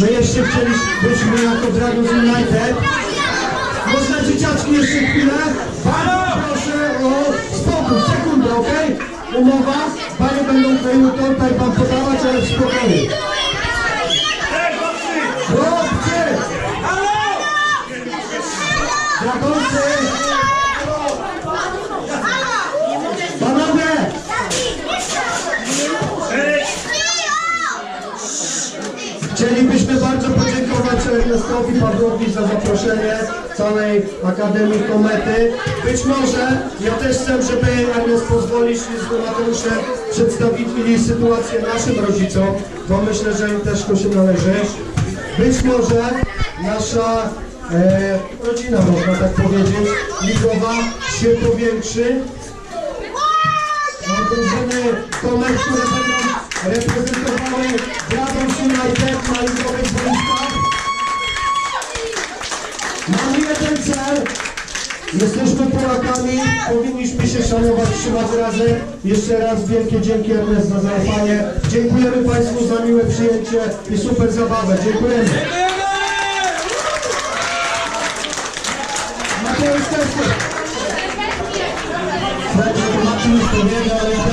My jeszcze chcielibyśmy jako Dragons United. Można dzieciaczki jeszcze chwilę? Bardzo proszę o spokój, sekundę, okej? Umowa, panie będą kroiły torta wam podawać, ale w spokoju. Chcielibyśmy bardzo podziękować Ernestowi Pawłowi za zaproszenie całej Akademii Komety. Być może ja też chcę, żeby Ernest pozwolić z Mateuszem przedstawili sytuację naszym rodzicom, bo myślę, że im też to się należy. Być może nasza e, rodzina, można tak powiedzieć, ligowa się powiększy. Mam drużyny Tomek, reprezentowały Dragons United na ligowych boiskach. Mamy jeden cel. Jesteśmy Polakami, powinniśmy się szanować, trzymać razem. Jeszcze raz wielkie dzięki Ernest za zaufanie. Dziękujemy Państwu za miłe przyjęcie i super zabawę. Dziękujemy. Mateusz Testy. Słuchajcie, to